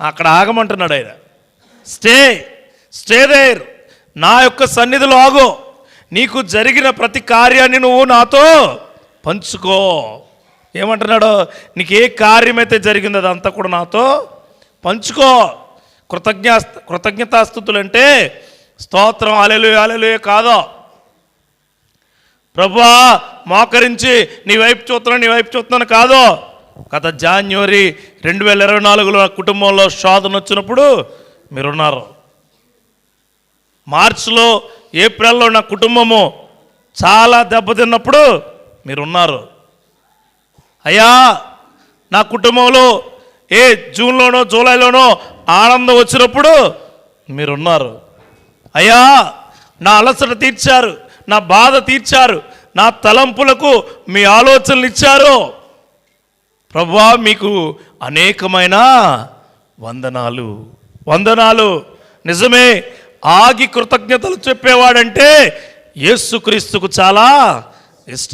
అక్కడ ఆగమంటున్నాడు ఆయన. Stay stay there. నా యొక్క సన్నిధిలో ఆగు. నీకు జరిగిన ప్రతి కార్యాన్ని నువ్వు నాతో పంచుకో. ఏమంటున్నాడు? నీకు ఏ కార్యమైతే జరిగిందో అదంతా కూడా నాతో పంచుకో. కృతజ్ఞ కృతజ్ఞతాస్థుతులు అంటే స్తోత్రం అలెలు అలెలు కాదో. ప్రభా మోకరించి నీ వైపు చూస్తున్నాను నీ వైపు చూస్తున్నాను కాదో. గత జాన్యువరి రెండు వేల ఇరవై నాలుగులో నా కుటుంబంలో శోధన వచ్చినప్పుడు మీరున్నారు. మార్చిలో ఏప్రిల్లో నా కుటుంబము చాలా దెబ్బతిన్నప్పుడు మీరున్నారు. అయ్యా నా కుటుంబంలో ఏ జూన్లోనో జూలైలోనో ఆనందం వచ్చినప్పుడు మీరున్నారు. అయ్యా నా అలసట తీర్చారు నా బాధ తీర్చారు నా తలంపులకు మీ ఆలోచనలు ఇచ్చారు. ప్రభా మీకు అనేకమైన వందనాలు. వందనాలు. నిజమే ఆగి కృతజ్ఞతలు చెప్పేవాడంటే యేసుక్రీస్తుకు చాలా ఇష్టం.